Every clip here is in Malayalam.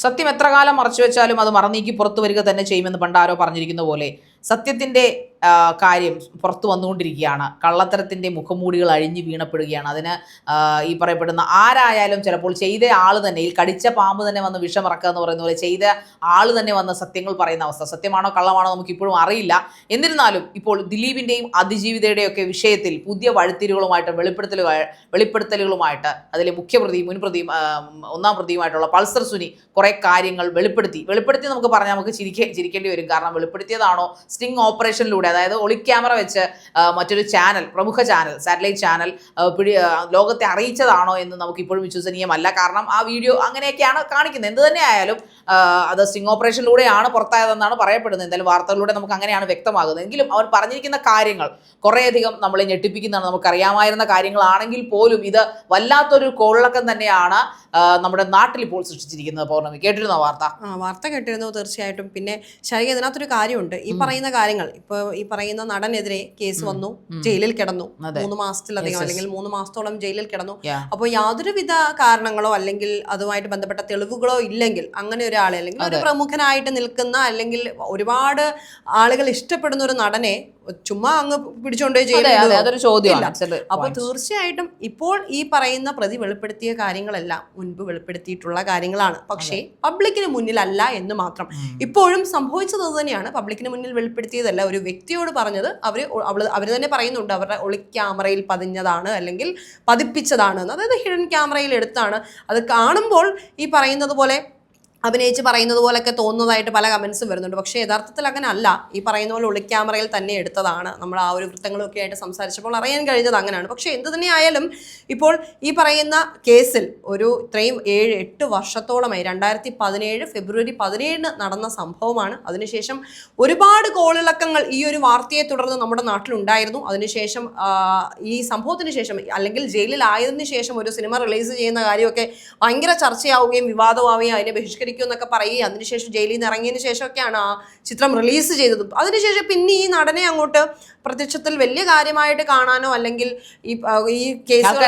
സത്യം എത്ര കാലം മറച്ചു വെച്ചാലും അത് മറന്നീക്കി പുറത്തു വരിക തന്നെ ചെയ്യുമെന്ന് പണ്ടാരോ പറഞ്ഞിരിക്കുന്ന പോലെ സത്യത്തിന്റെ കാര്യം പുറത്തു വന്നുകൊണ്ടിരിക്കുകയാണ്. കള്ളത്തരത്തിന്റെ മുഖമൂടികൾ അഴിഞ്ഞു വീണപ്പെടുകയാണ്. അതിന് ഈ പറയപ്പെടുന്ന ആരായാലും ചിലപ്പോൾ ചെയ്ത ആൾ തന്നെ ഈ കടിച്ച പാമ്പ് തന്നെ വന്ന് വിഷമിറക്കുക എന്ന് പറയുന്ന പോലെ ചെയ്ത ആൾ തന്നെ വന്ന് സത്യങ്ങൾ പറയുന്ന അവസ്ഥ. സത്യമാണോ കള്ളമാണോ നമുക്ക് ഇപ്പോഴും അറിയില്ല. എന്നിരുന്നാലും ഇപ്പോൾ ദിലീപിന്റെയും അതിജീവിതയുടെയൊക്കെ വിഷയത്തിൽ പുതിയ വഴിത്തിരികളുമായിട്ട് വെളിപ്പെടുത്തലുകൾ വെളിപ്പെടുത്തലുകളുമായിട്ട് അതിലെ മുഖ്യപ്രതിയും മുൻപ്രതിയും ഒന്നാം പ്രതിയുമായിട്ടുള്ള പൾസർ സുനി കുറേ കാര്യങ്ങൾ വെളിപ്പെടുത്തി. വെളിപ്പെടുത്തി നമുക്ക് പറഞ്ഞാൽ നമുക്ക് ചിരിക്കേ ചിരിക്കേണ്ടി വരും. കാരണം വെളിപ്പെടുത്തിയതാണോ സ്റ്റിംഗ് ഓപ്പറേഷനിലൂടെ അതായത് ഒളി ക്യാമറ വെച്ച് മറ്റൊരു ചാനൽ പ്രമുഖ ചാനൽ സാറ്റലൈറ്റ് ചാനൽ പിടി ലോകത്തെ അറിയിച്ചതാണോ എന്ന് നമുക്ക് ഇപ്പോഴും വിശ്വസനീയമല്ല. കാരണം ആ വീഡിയോ അങ്ങനെയൊക്കെയാണ് കാണിക്കുന്നത്. എന്ത് തന്നെ ആയാലും അത് സ്റ്റിംഗ് ഓപ്പറേഷനിലൂടെയാണ് പുറത്തായതെന്നാണ് പറയപ്പെടുന്നത്. എന്തായാലും വാർത്തകളിലൂടെ നമുക്ക് അങ്ങനെയാണ് വ്യക്തമാകുന്നത്. എങ്കിലും അവർ പറഞ്ഞിരിക്കുന്ന കാര്യങ്ങൾ കുറേയധികം നമ്മളെ ഞെട്ടിപ്പിക്കുന്നതാണ്. നമുക്കറിയാമായിരുന്ന കാര്യങ്ങളാണെങ്കിൽ പോലും ഇത് വല്ലാത്തൊരു കോളിളക്കം തന്നെയാണ് നമ്മുടെ നാട്ടിൽ ഇപ്പോൾ സൃഷ്ടിച്ചിരിക്കുന്നത് പൗർണമി. കേട്ടിരുന്ന വാർത്ത? ആ വാർത്ത കേട്ടിരുന്നു തീർച്ചയായിട്ടും. പിന്നെ ശരി ഇതിനകത്തൊരു കാര്യമുണ്ട്. ഈ പറയുന്ന കാര്യങ്ങൾ ഇപ്പോൾ ഈ പറയുന്ന നടനെതിരെ കേസ് വന്നു ജയിലിൽ കിടന്നു. മൂന്ന് മാസത്തിലധികം. അല്ലെങ്കിൽ മൂന്ന് മാസത്തോളം ജയിലിൽ കിടന്നു. അപ്പോൾ യാതൊരുവിധ കാരണങ്ങളോ അല്ലെങ്കിൽ അതുമായിട്ട് ബന്ധപ്പെട്ട തെളിവുകളോ ഇല്ലെങ്കിൽ അങ്ങനെ ഒരാളെ അല്ലെങ്കിൽ ഒരു പ്രമുഖനായിട്ട് നിൽക്കുന്ന അല്ലെങ്കിൽ ഒരുപാട് ആളുകൾ ഇഷ്ടപ്പെടുന്ന ഒരു നടനെ ചുമ്മാ അങ്ങ് പിടിച്ചോണ്ട് ഇല്ല. അപ്പൊ തീർച്ചയായിട്ടും ഇപ്പോൾ ഈ പറയുന്ന പ്രതി വെളിപ്പെടുത്തിയ കാര്യങ്ങളെല്ലാം മുൻപ് വെളിപ്പെടുത്തിയിട്ടുള്ള കാര്യങ്ങളാണ്. പക്ഷേ പബ്ലിക്കിന് മുന്നിലല്ല എന്ന് മാത്രം. ഇപ്പോഴും സംഭവിച്ചത് തന്നെയാണ്. പബ്ലിക്കിന് മുന്നിൽ വെളിപ്പെടുത്തിയതല്ല ഒരു വ്യക്തിയോട് പറഞ്ഞത് അവർ അവൾ അവർ തന്നെ പറയുന്നുണ്ട് അവരുടെ ഒളി ക്യാമറയിൽ പതിഞ്ഞതാണ് അല്ലെങ്കിൽ പതിപ്പിച്ചതാണ് അതായത് ഹിഡൻ ക്യാമറയിൽ എടുത്താണ്. അത് കാണുമ്പോൾ ഈ പറയുന്നത് പോലെ അഭിനയിച്ച് പറയുന്നത് പോലൊക്കെ തോന്നുന്നതായിട്ട് പല കമൻസും വരുന്നുണ്ട്. പക്ഷേ യഥാർത്ഥത്തിൽ അങ്ങനെ അല്ല ഈ പറയുന്ന പോലെ ഒളിക്യാമറയിൽ തന്നെ എടുത്തതാണ്. നമ്മൾ ആ ഒരു വൃത്തങ്ങളൊക്കെ ആയിട്ട് സംസാരിച്ചപ്പോൾ അറിയാൻ കഴിഞ്ഞത് അങ്ങനെയാണ്. പക്ഷേ എന്ത് തന്നെയായാലും ഇപ്പോൾ ഈ പറയുന്ന കേസിൽ ഒരു ഇത്രയും ഏഴ് എട്ട് വർഷത്തോളമായി രണ്ടായിരത്തി പതിനേഴ് ഫെബ്രുവരി പതിനേഴിന് നടന്ന സംഭവമാണ്. അതിനുശേഷം ഒരുപാട് കോളിളക്കങ്ങൾ ഈ ഒരു വാർത്തയെ തുടർന്ന് നമ്മുടെ നാട്ടിലുണ്ടായിരുന്നു. അതിനുശേഷം ഈ സംഭവത്തിന് ശേഷം അല്ലെങ്കിൽ ജയിലിലായതിനു ശേഷം ഒരു സിനിമ റിലീസ് ചെയ്യുന്ന കാര്യമൊക്കെ ഭയങ്കര ചർച്ചയാവുകയും വിവാദമാവുകയും അതിനെ ബഹിഷ്കരിക്കും എന്നൊക്കെ പറയുകയും അതിനുശേഷം ജയിലിൽ നിന്ന് ഇറങ്ങിയതിന് ശേഷമൊക്കെയാണ് ആ ചിത്രം റിലീസ് ചെയ്തത്. അതിനുശേഷം പിന്നെ ഈ നടനെ അങ്ങോട്ട് പ്രത്യക്ഷത്തിൽ വലിയ കാര്യമായിട്ട് കാണാനോ അല്ലെങ്കിൽ ഈ ഈ കേസുകൾ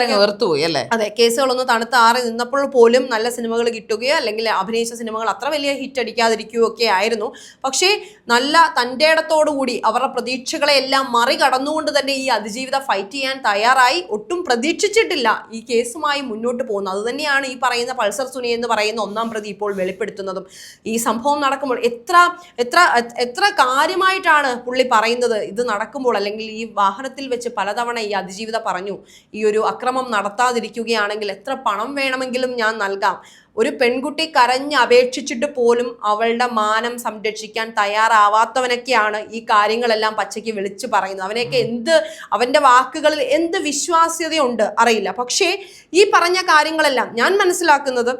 അതെ കേസുകളൊന്ന് തണുത്ത് ആറി നിന്നപ്പോൾ പോലും നല്ല സിനിമകൾ കിട്ടുകയോ അല്ലെങ്കിൽ അഭിനയിച്ച സിനിമകൾ അത്ര വലിയ ഹിറ്റ് അടിക്കാതിരിക്കുകയോ ഒക്കെ ആയിരുന്നു. പക്ഷേ നല്ല തന്റെ ഇടത്തോടുകൂടി അവരുടെ പ്രതീക്ഷകളെ എല്ലാം മറികടന്നുകൊണ്ട് തന്നെ ഈ അതിജീവിത ഫൈറ്റ് ചെയ്യാൻ തയ്യാറായി. ഒട്ടും പ്രതീക്ഷിച്ചിട്ടില്ല ഈ കേസുമായി മുന്നോട്ട് പോകുന്നത്. അതുതന്നെയാണ് ഈ പറയുന്ന പൾസർ സുനി എന്ന് പറയുന്ന ഒന്നാം പ്രതി ഇപ്പോൾ വെളിപ്പെടുത്തുന്നതും ഈ സംഭവം നടക്കുമ്പോൾ എത്ര എത്ര എത്ര കാര്യമായിട്ടാണ് പുള്ളി പറയുന്നത് ഇത് നടക്കുമ്പോൾ അല്ലെങ്കിൽ ഈ വാഹനത്തിൽ വെച്ച് പലതവണ ഈ അതിജീവിത പറഞ്ഞു ഈ ഒരു അക്രമം നടത്താതിരിക്കുകയാണെങ്കിൽ എത്ര പണം വേണമെങ്കിലും ഞാൻ നൽകാം. ഒരു പെൺകുട്ടി കരഞ്ഞ് അപേക്ഷിച്ചിട്ട് പോലും അവളുടെ മാനം സംരക്ഷിക്കാൻ തയ്യാറാവാത്തവനൊക്കെയാണ് ഈ കാര്യങ്ങളെല്ലാം പച്ചയ്ക്ക് വിളിച്ചു പറയുന്നത്. അവനെയൊക്കെ എന്ത് അവന്റെ വാക്കുകളിൽ എന്ത് വിശ്വാസ്യതയുണ്ട് അറിയില്ല. പക്ഷേ ഈ പറഞ്ഞ കാര്യങ്ങളെല്ലാം ഞാൻ മനസ്സിലാക്കുന്നത്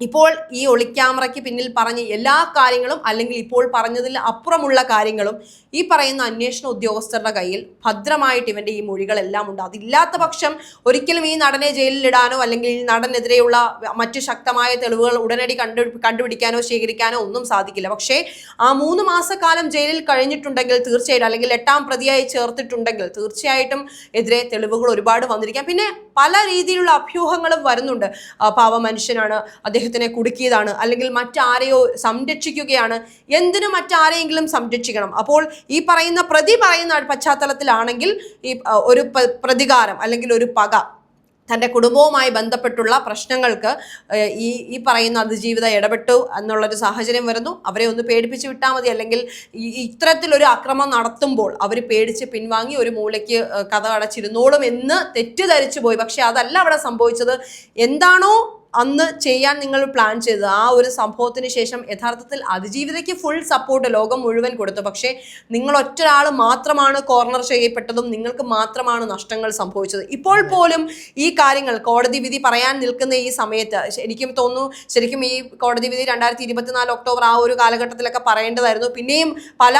ഇപ്പോൾ ഈ ഒളിക്യാമറയ്ക്ക് പിന്നിൽ പറഞ്ഞ എല്ലാ കാര്യങ്ങളും അല്ലെങ്കിൽ ഇപ്പോൾ പറഞ്ഞതിൽ അപ്പുറമുള്ള കാര്യങ്ങളും ഈ പറയുന്ന അന്വേഷണ ഉദ്യോഗസ്ഥരുടെ കയ്യിൽ ഭദ്രമായിട്ട് ഇവന്റെ ഈ മൊഴികളെല്ലാം ഉണ്ട്. അതില്ലാത്ത പക്ഷം ഒരിക്കലും ഈ നടനെ ജയിലിലിടാനോ അല്ലെങ്കിൽ ഈ നടനെതിരെയുള്ള മറ്റു ശക്തമായ തെളിവുകൾ ഉടനടി കണ്ടു കണ്ടുപിടിക്കാനോ ശേഖരിക്കാനോ ഒന്നും സാധിക്കില്ല. പക്ഷേ ആ മൂന്ന് മാസക്കാലം ജയിലിൽ കഴിഞ്ഞിട്ടുണ്ടെങ്കിൽ തീർച്ചയായിട്ടും അല്ലെങ്കിൽ എട്ടാം പ്രതിയായി ചേർത്തിട്ടുണ്ടെങ്കിൽ തീർച്ചയായിട്ടും എതിരെ തെളിവുകൾ ഒരുപാട് വന്നിരിക്കാം. പിന്നെ പല രീതിയിലുള്ള അഭ്യൂഹങ്ങളും വരുന്നുണ്ട്. പാവ മനുഷ്യനാണ് അദ്ദേഹത്തിനെ കുടുക്കിയതാണ് അല്ലെങ്കിൽ മറ്റാരെയോ സംരക്ഷിക്കുകയാണ്. എന്തിനു മറ്റാരെയെങ്കിലും സംരക്ഷിക്കണം. അപ്പോൾ ഈ പറയുന്ന പ്രതി പറയുന്ന പശ്ചാത്തലത്തിലാണെങ്കിൽ ഈ ഒരു പ്രതികാരം അല്ലെങ്കിൽ ഒരു പക തന്റെ കുടുംബവുമായി ബന്ധപ്പെട്ടുള്ള പ്രശ്നങ്ങൾക്ക് ഈ ഈ പറയുന്ന അതിജീവിത ഇടപെട്ടു എന്നുള്ളൊരു സാഹചര്യം വരുന്നു. അവരെ ഒന്ന് പേടിപ്പിച്ച് വിട്ടാൽ മതി. അല്ലെങ്കിൽ ഇത്തരത്തിലൊരു അക്രമം നടത്തുമ്പോൾ അവർ പേടിച്ച് പിൻവാങ്ങി ഒരു മൂലയ്ക്ക് കഥ അടച്ചിരുന്നോളും എന്ന് തെറ്റിദ്ധരിച്ചു പോയി. പക്ഷേ അതല്ല അവിടെ സംഭവിച്ചത്. എന്താണോ അന്ന് ചെയ്യാൻ നിങ്ങൾ പ്ലാൻ ചെയ്തത്. ആ ഒരു സംഭവത്തിന് ശേഷം യഥാർത്ഥത്തിൽ അതിജീവിതയ്ക്ക് ഫുൾ സപ്പോർട്ട് ലോകം മുഴുവൻ കൊടുത്തു. പക്ഷേ നിങ്ങൾ ഒറ്റൊരാൾ മാത്രമാണ് കോർണർ ചെയ്യപ്പെട്ടതും നിങ്ങൾക്ക് മാത്രമാണ് നഷ്ടങ്ങൾ സംഭവിച്ചത്. ഇപ്പോൾ പോലും ഈ കാര്യങ്ങൾ കോടതി വിധി പറയാൻ നിൽക്കുന്ന ഈ സമയത്ത് എനിക്കും തോന്നുന്നു ശരിക്കും ഈ കോടതി വിധി രണ്ടായിരത്തി ഇരുപത്തിനാല് ഒക്ടോബർ ആ ഒരു കാലഘട്ടത്തിലൊക്കെ പറയേണ്ടതായിരുന്നു. പിന്നെയും പല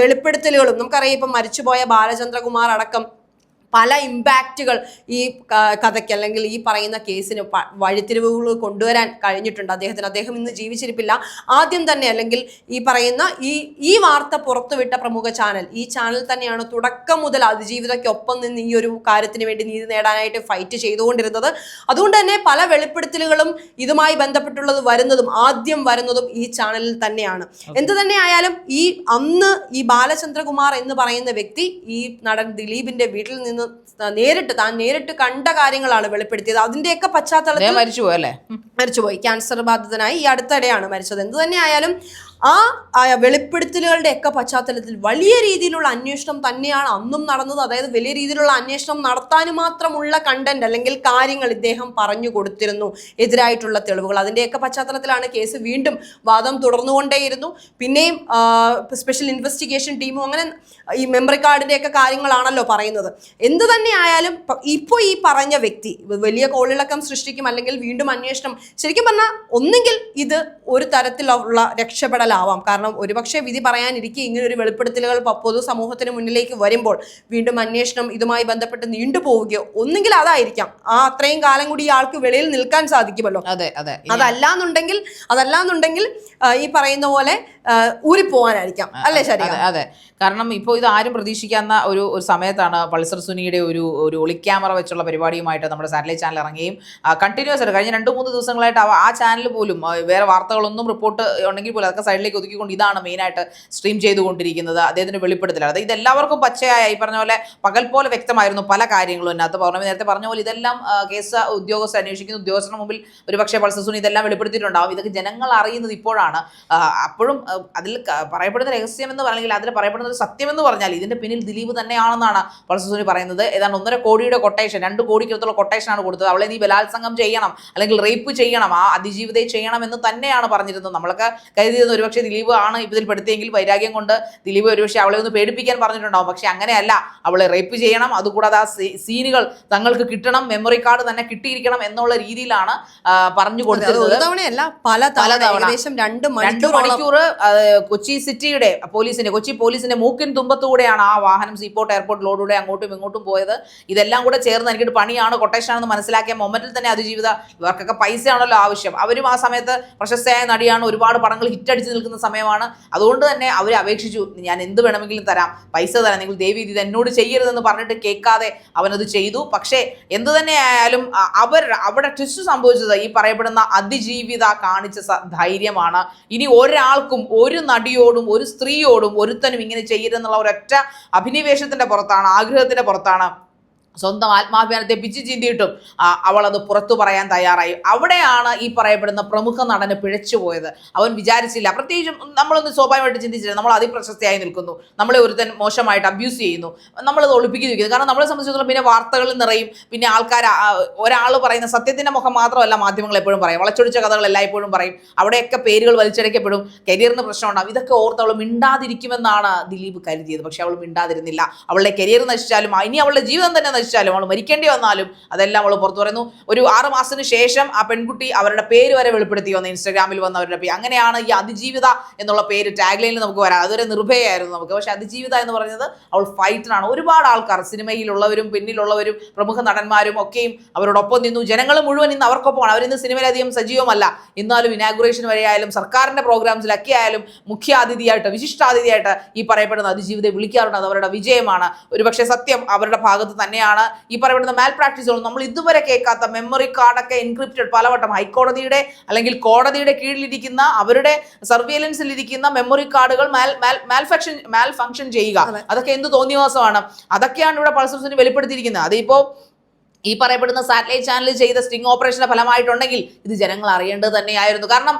വെളിപ്പെടുത്തലുകളും നമുക്കറിയാം ഇപ്പം മരിച്ചുപോയ ബാലചന്ദ്രകുമാർ അടക്കം പല ഇമ്പാക്റ്റുകൾ ഈ കഥയ്ക്ക് അല്ലെങ്കിൽ ഈ പറയുന്ന കേസിന് വഴിത്തിരിവുകൾ കൊണ്ടുവരാൻ കഴിഞ്ഞിട്ടുണ്ട്. അദ്ദേഹത്തിന് അദ്ദേഹം ഇന്ന് ജീവിച്ചിരിപ്പില്ല. ആദ്യം തന്നെ അല്ലെങ്കിൽ ഈ പറയുന്ന ഈ ഈ വാർത്ത പുറത്തുവിട്ട പ്രമുഖ ചാനൽ ഈ ചാനൽ തന്നെയാണ് തുടക്കം മുതൽ അതിജീവിതയ്ക്കൊപ്പം നിന്ന് ഈ ഒരു കാര്യത്തിന് വേണ്ടി നീതി നേടാനായിട്ട് ഫൈറ്റ് ചെയ്തുകൊണ്ടിരുന്നത്. അതുകൊണ്ട് തന്നെ പല വെളിപ്പെടുത്തലുകളും ഇതുമായി ബന്ധപ്പെട്ടുള്ളത് വരുന്നതും ആദ്യം വരുന്നതും ഈ ചാനലിൽ തന്നെയാണ്. എന്ത് തന്നെ ആയാലും ഈ അന്ന് ഈ ബാലചന്ദ്രകുമാർ എന്ന് പറയുന്ന വ്യക്തി ഈ നടൻ ദിലീപിന്റെ വീട്ടിൽ നിന്ന് നേരിട്ട് താൻ നേരിട്ട് കണ്ട കാര്യങ്ങളാണ് വെളിപ്പെടുത്തിയത്. അതിന്റെയൊക്കെ പശ്ചാത്തലത്തിൽ അദ്ദേഹം മരിച്ചു പോയല്ലേ മരിച്ചുപോയി. ക്യാൻസർ ബാധിതനായി ഈ അടുത്തിടെയാണ് മരിച്ചത്. എന്ത് തന്നെ ആയാലും ആ വെളിപ്പെടുത്തലുകളുടെ ഒക്കെ പശ്ചാത്തലത്തിൽ വലിയ രീതിയിലുള്ള അന്വേഷണം തന്നെയാണ് അന്നും നടന്നത്. അതായത് വലിയ രീതിയിലുള്ള അന്വേഷണം നടത്താൻ മാത്രമുള്ള കണ്ടന്റ് അല്ലെങ്കിൽ കാര്യങ്ങൾ ഇദ്ദേഹം പറഞ്ഞു കൊടുത്തിരുന്നു. എതിരായിട്ടുള്ള തെളിവുകൾ. അതിന്റെയൊക്കെ പശ്ചാത്തലത്തിലാണ് കേസ് വീണ്ടും വാദം തുടർന്നുകൊണ്ടേയിരുന്നു. പിന്നെയും സ്പെഷ്യൽ ഇൻവെസ്റ്റിഗേഷൻ ടീമും അങ്ങനെ ഈ മെമ്മറി കാർഡിന്റെയൊക്കെ കാര്യങ്ങളാണല്ലോ പറയുന്നത്. എന്ത് തന്നെ ആയാലും ഇപ്പോൾ ഈ പറഞ്ഞ വ്യക്തി വലിയ കോളിളക്കം സൃഷ്ടിക്കും അല്ലെങ്കിൽ വീണ്ടും അന്വേഷണം ശരിക്കും പറഞ്ഞാൽ ഒന്നുകിൽ ഇത് ഒരു തരത്തിലുള്ള രക്ഷപ്പെടലാവാം കാരണം ഒരുപക്ഷെ വിധി പറയാനിരിക്കെ ഇങ്ങനെ ഒരു വെളിപ്പെടുത്തലുകൾ പൊതു പൊതുസമൂഹത്തിന് മുന്നിലേക്ക് വരുമ്പോൾ വീണ്ടും അന്വേഷണം ഇതുമായി ബന്ധപ്പെട്ട് നീണ്ടുപോവുകയോ ഒന്നുകിൽ അതായിരിക്കാം. ആ അത്രയും കാലം കൂടി ഇയാൾക്ക് വെളിയിൽ നിൽക്കാൻ സാധിക്കുമല്ലോ. അതെ അതെ. അതല്ലാന്നുണ്ടെങ്കിൽ അതല്ലാന്നുണ്ടെങ്കിൽ എന്നുണ്ടെങ്കിൽ ഈ പറയുന്ന പോലെ ഊരി ഊരിപ്പോവാനായിരിക്കാം. അല്ലേ ശരി അതെ കാരണം ഇപ്പോൾ ഇത് ആരും പ്രതീക്ഷിക്കാത്ത ഒരു ഒരു സമയത്താണ് പൾസർ സുനിയുടെ ഒരു ഒരു ഒളിക്യാമറ വെച്ചുള്ള പരിപാടിയുമായിട്ട് നമ്മുടെ സാറ്റലൈറ്റ് ചാനൽ ഇറങ്ങുകയും കണ്ടിന്യൂസ് ആയിട്ട് കഴിഞ്ഞ രണ്ട് മൂന്ന് ദിവസങ്ങളായിട്ട് ആ ചാനൽ പോലും വേറെ വാർത്തകളൊന്നും റിപ്പോർട്ട് ഉണ്ടെങ്കിൽ പോലും അതൊക്കെ സൈഡിലേക്ക് ഒതുക്കിക്കൊണ്ട് ഇതാണ് മെയിനായിട്ട് സ്ട്രീം ചെയ്തുകൊണ്ടിരിക്കുന്നത്. അദ്ദേഹത്തിന് വെളിപ്പെടുത്തലാണ് അത് ഇതെല്ലാവർക്കും പച്ചയായ. ഈ പറഞ്ഞ പോലെ പകൽ പോലെ വ്യക്തമായിരുന്നു പല കാര്യങ്ങളും അതിനകത്ത് പൗർണമി നേരത്തെ പറഞ്ഞ പോലെ ഇതെല്ലാം കേസ് ഉദ്യോഗസ്ഥർ അന്വേഷിക്കുന്ന. ഉദ്യോഗസ്ഥരുടെ മുമ്പിൽ ഒരു പക്ഷേ പൾസർ സുനി ഇതെല്ലാം വെളിപ്പെടുത്തിയിട്ടുണ്ടാവും. ഇതൊക്കെ ജനങ്ങൾ അറിയുന്നത് ഇപ്പോഴാണ്. അപ്പോഴും അതിൽ പറയപ്പെടുന്ന രഹസ്യം എന്ന് പറഞ്ഞെങ്കിൽ അതിൽ പറയപ്പെടുന്ന ഒരു സത്യമെന്ന് പറഞ്ഞാൽ ഇതിന്റെ പിന്നിൽ ദിലീപ് തന്നെയാണെന്നാണ് പൾസസുനി പറയുന്നത്. ഏതാണ്ട് ഒന്നര കോടിയുടെ കൊട്ടേഷൻ രണ്ട് കോടിക്കടുത്തുള്ള കൊട്ടേഷനാണ് കൊടുത്തത്. അവളെ നീ ബലാത്സംഗം ചെയ്യണം അല്ലെങ്കിൽ റേപ്പ് ചെയ്യണം ആ അതിജീവിതയെ ചെയ്യണം എന്ന് തന്നെയാണ് പറഞ്ഞിരുന്നത്. നമ്മളൊക്കെ കരുതിയിരുന്നത് ഒരുപക്ഷെ ദിലീപ് ആണ് ഇതിൽ പെടുത്തിയെങ്കിൽ വൈരാഗ്യം കൊണ്ട് ദിലീപ് ഒരുപക്ഷെ അവളെ ഒന്ന് പേടിപ്പിക്കാൻ പറഞ്ഞിട്ടുണ്ടാവും. പക്ഷെ അങ്ങനെയല്ല. അവളെ റേപ്പ് ചെയ്യണം. അതുകൂടാതെ ആ സീനുകൾ തങ്ങൾക്ക് കിട്ടണം. മെമ്മറി കാർഡ് തന്നെ കിട്ടിയിരിക്കണം എന്നുള്ള രീതിയിലാണ് പറഞ്ഞു കൊടുത്തത് തവണയല്ല. പല തവണ തവണ. രണ്ട് മണിക്കൂർ കൊച്ചി സിറ്റിയുടെ പോലീസിന്റെ കൊച്ചി പോലീസിന്റെ മൂക്കിൻ തുമ്പത്തുകൂടെയാണ് ആ വാഹനം സീപോർട്ട് ലോഡിലൂടെ അങ്ങോട്ടും ഇങ്ങോട്ടും പോയത്. ഇതെല്ലാം കൂടെ ചേർന്ന് എനിക്കൊരു പണിയാണ്. കൊട്ടേഷൻ ആണെന്ന് മനസ്സിലാക്കിയ മൊമെന്റിൽ തന്നെ അതിജീവിത ഇവർക്കൊക്കെ പൈസയാണല്ലോ ആവശ്യം. അവരും ആ സമയത്ത് പ്രശസ്തയായ നടിയാണ്. ഒരുപാട് പടങ്ങൾ ഹിറ്റ് നിൽക്കുന്ന സമയമാണ്. അതുകൊണ്ട് തന്നെ അവർ അപേക്ഷിച്ചു. ഞാൻ എന്ത് വേണമെങ്കിലും തരാം. പൈസ തരാം. നിങ്ങൾ ദേവി ഇത് എന്നോട് ചെയ്യരുതെന്ന് പറഞ്ഞിട്ട് കേൾക്കാതെ അവനത് ചെയ്തു. പക്ഷേ എന്ത് തന്നെ ആയാലും അവർ അവിടെ ട്വിസ്റ്റ് സംഭവിച്ചത് ഈ പറയപ്പെടുന്ന അതിജീവിത കാണിച്ച ധൈര്യമാണ്. ഇനി ഒരാൾക്കും ഒരു നടിയോടും ഒരു സ്ത്രീയോടും ഒരുത്തനും ഇങ്ങനെ ചെയ്യരുതെന്നുള്ള ഒരൊറ്റ അഭിനിവേശത്തിന്റെ പുറത്താണ് ആഗ്രഹത്തിന്റെ പുറത്താണ് സ്വന്തം ആത്മാഭിമാനത്തെ പിച്ചു ചീന്തിയിട്ടും അവളത് പുറത്തു പറയാൻ തയ്യാറായി. അവിടെയാണ് ഈ പറയപ്പെടുന്ന പ്രമുഖ നടന് പിഴച്ചുപോയത് അവൻ വിചാരിച്ചില്ല. പ്രത്യേകിച്ചും നമ്മളൊന്ന് സ്വാഭാവികമായിട്ട് ചിന്തിച്ചില്ല. നമ്മൾ അതിപ്രശസ്തയായി നിൽക്കുന്നു. നമ്മളെ ഒരുത്തൻ മോശമായിട്ട് അബ്യൂസ് ചെയ്യുന്നു. നമ്മളത് ഒളിപ്പിക്കുന്നു കാരണം നമ്മളെ സംബന്ധിച്ചിടത്തോളം പിന്നെ വാർത്തകളിൽ നിറയും. പിന്നെ ആൾക്കാർ ഒരാൾ പറയുന്ന സത്യത്തിന്റെ മുഖം മാത്രമല്ല മാധ്യമങ്ങൾ എപ്പോഴും പറയും. വളച്ചൊടിച്ച കഥകൾ എല്ലായ്പ്പോഴും പറയും. അവിടെയൊക്കെ പേരുകൾ വലിച്ചടയ്ക്കപ്പെടും. കരിയറിന് പ്രശ്നമുണ്ടാവും ഇതൊക്കെ ഓർത്ത് അവൾ മിണ്ടാതിരിക്കുമെന്നാണ് ദിലീപ് കരുതിയത്. പക്ഷെ അവൾ മിണ്ടാതിരുന്നില്ല. അവളുടെ കരിയർ നശിച്ചാലും ഇനി അവളുടെ ജീവിതം തന്നെ നശിച്ചാലും അവൾ മരിക്കേണ്ടി വന്നാലും അതെല്ലാം അവൾ പുറത്തു പറയുന്നു. ഒരു ആറ് മാസത്തിന് ശേഷം ആ പെൺകുട്ടി അവരുടെ പേര് വരെ വെളിപ്പെടുത്തി വന്നു ഇൻസ്റ്റാഗ്രാമിൽ വന്ന അവരുടെ പേര് അങ്ങനെയാണ് ഈ അതിജീവിത എന്നുള്ള പേര് ടാഗ്ലൈനിൽ നമുക്ക് വരാം. അതൊരു നിർഭയായിരുന്നു നമുക്ക്. പക്ഷെ അതിജീവിത എന്ന് പറയുന്നത് അവൾ ഫൈറ്ററാണ് ഒരുപാട് ആൾക്കാർ സിനിമയിലുള്ളവരും പിന്നിലുള്ളവരും പ്രമുഖ നടന്മാരും ഒക്കെയും അവരോടൊപ്പം നിന്നു. ജനങ്ങൾ മുഴുവൻ ഇന്ന് അവർക്കൊപ്പമാണ്. അവരിന്ന് സിനിമയിലധികം സജീവമല്ല. എന്നാലും ഇനാഗുറേഷൻ വരെ ആയാലും സർക്കാരിന്റെ പ്രോഗ്രാംസിലൊക്കെ ആയാലും മുഖ്യ അതിഥിയായിട്ട് വിശിഷ്ടാതിഥിയായിട്ട് ഈ പറയപ്പെടുന്ന അതിജീവിതയെ വിളിക്കാറുണ്ട്. അത് അവരുടെ വിജയമാണ്. ഒരുപക്ഷെ സത്യം അവരുടെ ഭാഗത്ത് തന്നെയാണ്. ഈ പറയപ്പെടുന്ന മാൽ പ്രാക്ടീസുകൾ നമ്മൾ ഇതുവരെ കേൾക്കാത്ത മെമ്മറി കാർഡൊക്കെ എൻക്രിപ്റ്റഡ് പലവട്ടം ഹൈക്കോടതിയുടെ അല്ലെങ്കിൽ കോടതിയുടെ കീഴിലിരിക്കുന്ന അവരുടെ സർവീലൻസിൽ ഇരിക്കുന്ന മെമ്മറി കാർഡുകൾ മാൽ മാൽ ഫങ്ഷൻ മാൽ ഫങ്ഷൻ ചെയ്യുക. അതെ. അതൊക്കെ എന്ത് തോന്നിയവാസമാണ് അതൊക്കെയാണ് ഇവിടെ പൾസർസിന് വെളിപ്പെടുത്തിയിരിക്കുന്നത്. അതിപ്പോ ഈ പറയപ്പെടുന്ന സാറ്റലൈറ്റ് ചാനൽ ചെയ്ത സ്റ്റിംഗ് ഓപ്പറേഷന്റെ ഫലമായിട്ടുണ്ടെങ്കിൽ ഇത് ജനങ്ങൾ അറിയേണ്ടത് തന്നെയായിരുന്നു. കാരണം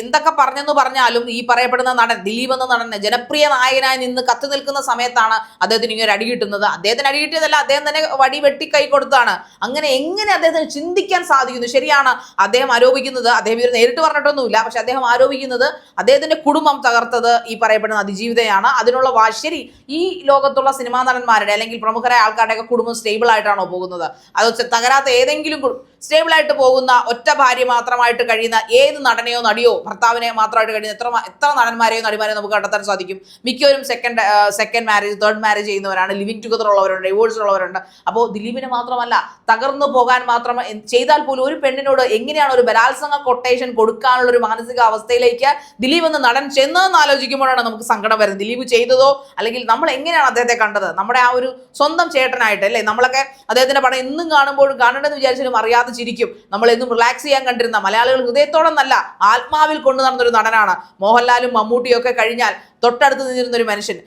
എന്തൊക്കെ പറഞ്ഞെന്ന് പറഞ്ഞാലും ഈ പറയപ്പെടുന്ന നടൻ ദിലീപ് എന്ന നടനെ ജനപ്രിയ നായകനായി നിന്ന് കത്തു നിൽക്കുന്ന സമയത്താണ് അദ്ദേഹത്തിന് ഇങ്ങനെ അടി കിട്ടുന്നത്. അദ്ദേഹത്തിന് അടി കിട്ടിയതല്ല അദ്ദേഹം തന്നെ വടി വെട്ടി കൈ കൊടുത്താണ്. അങ്ങനെ എങ്ങനെ അദ്ദേഹത്തിന് ചിന്തിക്കാൻ സാധിക്കുന്നു? ശരിയാണ് അദ്ദേഹം ആരോപിക്കുന്നത് അദ്ദേഹം ഇവർ നേരിട്ട് പറഞ്ഞിട്ടൊന്നുമില്ല. പക്ഷെ അദ്ദേഹം ആരോപിക്കുന്നത് അദ്ദേഹത്തിന്റെ കുടുംബം തകർത്തത് ഈ പറയപ്പെടുന്ന അതിജീവിതയാണ്. അതിനുള്ള വാശരി ഈ ലോകത്തുള്ള സിനിമാ നടന്മാരുടെ അല്ലെങ്കിൽ പ്രമുഖരായ ആൾക്കാരുടെയൊക്കെ കുടുംബം സ്റ്റേബിൾ ആയിട്ടാണോ പോകുന്നത്? അത് തകരാത്ത ഏതെങ്കിലും സ്റ്റേബിൾ ആയിട്ട് പോകുന്ന ഒറ്റ ഭാര്യ മാത്രമായിട്ട് കഴിയുന്ന ഏത് നടനെയോ നടിയോ ഭർത്താവിനെ മാത്രമായിട്ട് കഴിയുന്ന എത്ര എത്ര നടന്മാരെയോ നടിമാരെയോ നമുക്ക് കണ്ടെത്താൻ സാധിക്കും? മിക്കവരും second second marriage third marriage ചെയ്യുന്നവരാണ്. ലിവിങ് ടുഗദർ ഉള്ളവരുണ്ട് ഡിവോഴ്സ് ഉള്ളവരുണ്ട്. അപ്പോൾ ദിലീപിന് മാത്രമല്ല തകർന്നു പോകാൻ മാത്രം ചെയ്താൽ പോലും ഒരു പെണ്ണിനോട് എങ്ങനെയാണ് ഒരു ബലാത്സംഗ കൊട്ടേഷൻ കൊടുക്കാനുള്ള ഒരു മാനസിക അവസ്ഥയിലേക്ക് ദിലീപ് എന്ന നടൻ ചെന്നതെന്ന് ആലോചിക്കുമ്പോഴാണ് നമുക്ക് സങ്കടം വരുന്നത്. ദിലീപ് ചെയ്തതോ അല്ലെങ്കിൽ നമ്മൾ എങ്ങനെയാണ് അദ്ദേഹത്തെ കണ്ടത്? നമ്മുടെ ആ ഒരു സ്വന്തം ചേട്ടനായിട്ട് അല്ലേ? നമ്മളൊക്കെ അദ്ദേഹത്തിന്റെ പടം എന്നും കാണുമ്പോഴും കാണണമെന്ന് വിചാരിച്ചാലും അറിയാതെ ചിരിക്കും നമ്മൾ എന്നും റിലാക്സ് ചെയ്യാൻ കണ്ടിരുന്ന മലയാളികൾ ഹൃദയത്തോടെ നല്ല ആത്മാവിൽ കൊണ്ടു നടന്നൊരു നടനാണ്. മോഹൻലാലും മമ്മൂട്ടിയും ഒക്കെ കഴിഞ്ഞാൽ തൊട്ടടുത്ത് നിന്നിരുന്ന ഒരു മനുഷ്യൻ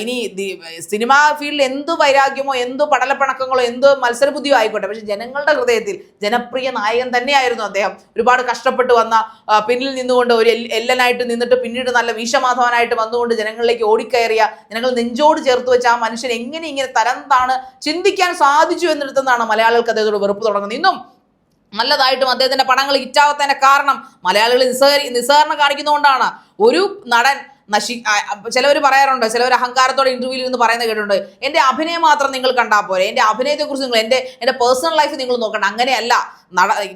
ഇനി സിനിമാ ഫീൽഡിൽ എന്ത് വൈരാഗ്യമോ എന്ത് പടലപ്പിണക്കങ്ങളോ എന്ത് മത്സരബുദ്ധിയോ ആയിക്കോട്ടെ. പക്ഷെ ജനങ്ങളുടെ ഹൃദയത്തിൽ ജനപ്രിയ നായകൻ തന്നെയായിരുന്നു അദ്ദേഹം. ഒരുപാട് കഷ്ടപ്പെട്ട് വന്ന പിന്നിൽ നിന്നുകൊണ്ട് ഒരു എല്ലനായിട്ട് നിന്നിട്ട് പിന്നീട് നല്ല വീശമാധവനായിട്ട് വന്നുകൊണ്ട് ജനങ്ങളിലേക്ക് ഓടിക്കയറിയ ജനങ്ങൾ നെഞ്ചോട് ചേർത്ത് വെച്ച ആ മനുഷ്യൻ എങ്ങനെ ഇങ്ങനെ തരം താണ് ചിന്തിക്കാൻ സാധിച്ചു എന്നിടത്തുനിന്നാണ് മലയാളികൾക്ക് അദ്ദേഹത്തോട് വെറുപ്പ് തുടങ്ങുന്നത്. ഇന്നും നല്ലതായിട്ടും അദ്ദേഹത്തിന്റെ പടങ്ങൾ ഹിറ്റാവാത്തതിന്റെ കാരണം മലയാളികൾ നിസ്സഹരി നിസ്സഹരണം കാണിക്കുന്നതുകൊണ്ടാണ്. ഒരു നടൻ നശി ചിലവർ പറയാറുണ്ട് ചിലവർ അഹങ്കാരത്തോടെ ഇന്റർവ്യൂവിൽ നിന്ന് പറയുന്നത് കേട്ടിട്ടുണ്ട്. എന്റെ അഭിനയം മാത്രം നിങ്ങൾ കണ്ടാൽ പോരെ. എന്റെ അഭിനയത്തെക്കുറിച്ച് നിങ്ങൾ എന്റെ എന്റെ പേഴ്സണൽ ലൈഫ് നിങ്ങൾ നോക്കണം അങ്ങനെയല്ല.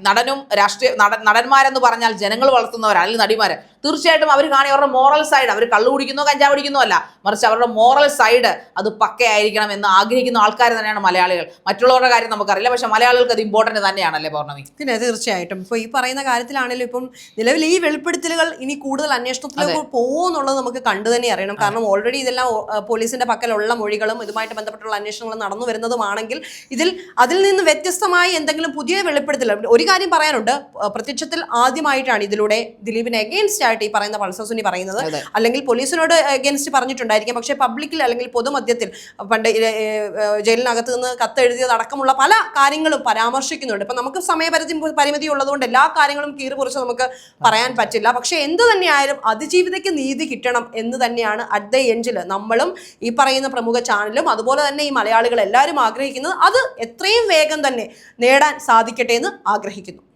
നടനും രാഷ്ട്രീയ നട നടന്മാരെന്ന് പറഞ്ഞാൽ ജനങ്ങൾ വളർത്തുന്നവരാണ് അല്ലെങ്കിൽ നടിമാര്. തീർച്ചയായിട്ടും അവർ കാണി അവരുടെ മോറൽ സൈഡ് അവർ കള്ളു കുടിക്കുന്നോ കഞ്ചാവ് കുടിക്കുന്നോ അല്ല. മറിച്ച് അവരുടെ മോറൽ സൈഡ് അത് പക്കയായിരിക്കണം എന്ന് ആഗ്രഹിക്കുന്ന ആൾക്കാർ തന്നെയാണ് മലയാളികൾ. മറ്റുള്ളവരുടെ കാര്യം നമുക്കറിയില്ല. പക്ഷെ മലയാളികൾക്ക് അത് ഇമ്പോർട്ടന്റ് തന്നെയാണല്ലേ പൗർണമി? പിന്നെ തീർച്ചയായിട്ടും. ഇപ്പോൾ ഈ പറയുന്ന കാര്യത്തിലാണെങ്കിലും ഇപ്പം നിലവിൽ ഈ വെളിപ്പെടുത്തലുകൾ ഇനി കൂടുതൽ അന്വേഷണത്തിലേക്ക് പോകുമെന്നുള്ളത് നമുക്ക് കണ്ടു തന്നെ അറിയണം. കാരണം ഓൾറെഡി ഇതെല്ലാം പോലീസിന്റെ പോലീസിന്റെ പക്കലുള്ള മൊഴികളും ഇതുമായിട്ട് ബന്ധപ്പെട്ടുള്ള അന്വേഷണങ്ങളും നടന്നു വരുന്നതുമാണെങ്കിൽ ഇതിൽ അതിൽ നിന്ന് വ്യത്യസ്തമായി എന്തെങ്കിലും പുതിയ വെളിപ്പെടുത്തൽ ഒരു കാര്യം പറയാനുണ്ട്. പ്രത്യക്ഷത്തിൽ ആദ്യമായിട്ടാണ് ഇതിലൂടെ ദിലീപിനെ അഗെയിൻസ്റ്റ് ആയിട്ട് ഈ പറയുന്ന പൾസർ സുനി പറയുന്നത്. അല്ലെങ്കിൽ പോലീസിനോട് അഗേൻസ്റ്റ് പറഞ്ഞിട്ടുണ്ടായിരിക്കും. പക്ഷേ പബ്ലിക്കിൽ അല്ലെങ്കിൽ പൊതുമധ്യത്തിൽ പണ്ട് ജയിലിനകത്ത് നിന്ന് കത്തെഴുതിയതടക്കമുള്ള പല കാര്യങ്ങളും പരാമർശിക്കുന്നുണ്ട്. ഇപ്പം നമുക്ക് സമയപരിധി പരിമിതി ഉള്ളതുകൊണ്ട് എല്ലാ കാര്യങ്ങളും കീറി കുറിച്ച് നമുക്ക് പറയാൻ പറ്റില്ല. പക്ഷേ എന്ത് തന്നെയായാലും അതിജീവിതയ്ക്ക് നീതി കിട്ടണം എന്ന് തന്നെയാണ് അറ്റ് ദ എൻഡിൽ നമ്മളും ഈ പറയുന്ന പ്രമുഖ ചാനലും അതുപോലെ തന്നെ ഈ മലയാളികൾ എല്ലാവരും ആഗ്രഹിക്കുന്നത് അത് എത്രയും വേഗം തന്നെ നേടാൻ സാധിക്കട്ടെ എന്ന് ആഗ്രഹിക്കുന്നു.